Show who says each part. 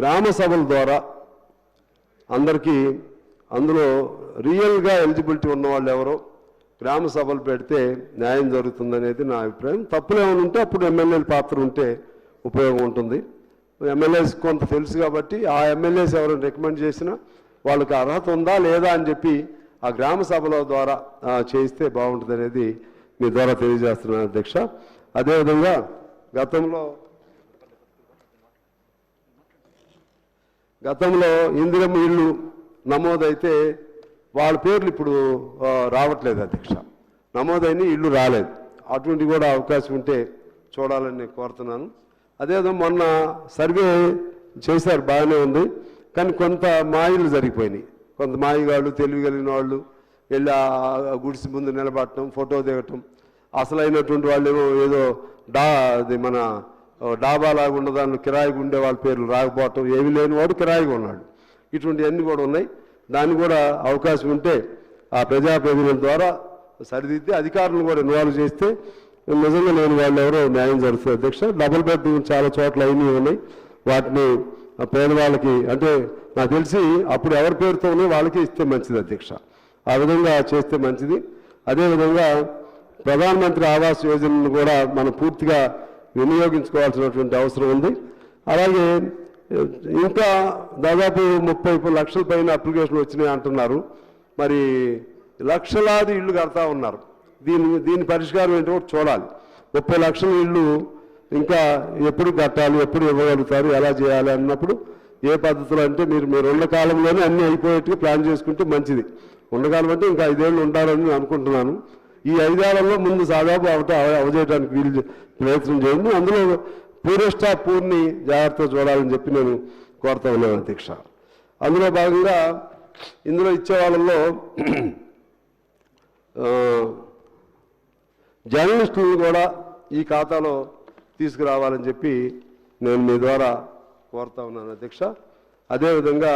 Speaker 1: గ్రామ సభల ద్వారా అందరికీ అందులో రియల్గా ఎలిజిబిలిటీ ఉన్న వాళ్ళు ఎవరో గ్రామ సభలు పెడితే న్యాయం జరుగుతుందనేది నా అభిప్రాయం. తప్పులేమైనా ఉంటే అప్పుడు ఎమ్మెల్యేల పాత్ర ఉంటే ఉపయోగం ఉంటుంది. ఎమ్మెల్యేస్ కొంత తెలుసు కాబట్టి ఆ ఎమ్మెల్యేస్ ఎవరైనా రికమెండ్ చేసినా వాళ్ళకి అర్హత ఉందా లేదా అని చెప్పి ఆ గ్రామ సభల ద్వారా చేయిస్తే బాగుంటుంది అనేది మీ ద్వారా తెలియజేస్తున్నాను అధ్యక్ష. అదేవిధంగా గతంలో గతంలో ఇందిరమ్మ ఇళ్ళు నమోదైతే వాళ్ళ పేర్లు ఇప్పుడు రావట్లేదు అధ్యక్ష. నమోదైన ఇల్లు రాలేదు. అటువంటి కూడా అవకాశం ఉంటే చూడాలని నేను కోరుతున్నాను. అదేవిధంగా మొన్న సర్వే చేశారు బాగానే ఉంది. కానీ కొంత మాయలు జరిగిపోయినాయి. కొంత మాయగాళ్ళు తెలివి కలిగిన వాళ్ళు వెళ్ళి ఆ గుడిసి ముందు నిలబడటం ఫోటో దిగటం. అసలైనటువంటి వాళ్ళు ఏమో ఏదో డా అది మన డాబా లాగా ఉన్న దాన్ని కిరాయిగా ఉండే వాళ్ళ పేర్లు రాకపోవటం ఏమీ లేని వాడు కిరాయిగా ఉన్నాడు. ఇటువంటివన్నీ కూడా ఉన్నాయి. దాన్ని కూడా అవకాశం ఉంటే ఆ ప్రజాప్రతినిధుల ద్వారా సరిదిద్ది అధికారులను కూడా ఇన్వాల్వ్ చేస్తే నిజంగా లేని వాళ్ళు ఎవరో న్యాయం జరుగుతుంది అధ్యక్ష. డబుల్ బెడ్రూమ్ చాలా చోట్ల అయినవి ఉన్నాయి. వాటిని పేదవాళ్ళకి అంటే నాకు తెలిసి అప్పుడు ఎవరి పేరుతో ఉన్నాయో ఇస్తే మంచిది అధ్యక్ష. ఆ విధంగా చేస్తే మంచిది. అదేవిధంగా ప్రధానమంత్రి ఆవాస్ యోజనను కూడా మనం పూర్తిగా వినియోగించుకోవాల్సినటువంటి అవసరం ఉంది. అలాగే ఇంకా దాదాపు ముప్పై లక్షల పైన అప్లికేషన్లు వచ్చినాయి అంటున్నారు. మరి లక్షలాది ఇళ్ళు కడతా ఉన్నారు. దీని దీని పరిష్కారం ఏంటో చూడాలి. ముప్పై లక్షల ఇళ్ళు ఇంకా ఎప్పుడు కట్టాలి ఎప్పుడు ఇవ్వగలుగుతారు ఎలా చేయాలి అన్నప్పుడు ఏ పద్ధతిలో అంటే మీరు మీరు ఉన్న కాలంలోనే అన్నీ అయిపోయేట్టుగా ప్లాన్ చేసుకుంటే మంచిది. ఉండకాలం అంటే ఇంకా ఐదేళ్ళు ఉండాలని నేను అనుకుంటున్నాను. ఈ ఐదేళ్ళలో ముందు దాదాపు అవట అవజేయడానికి వీలు ప్రయత్నం చేయండి. అందులో పూరేష్ట పూర్ని జాగ్రత్తగా చూడాలని చెప్పి నేను కోరుతా ఉన్నాను అధ్యక్ష. అందులో భాగంగా ఇందులో ఇచ్చే వాళ్ళల్లో జర్నలిస్టులను కూడా ఈ ఖాతాలో తీసుకురావాలని చెప్పి నేను మీ ద్వారా కోరుతా ఉన్నాను అధ్యక్ష. అదేవిధంగా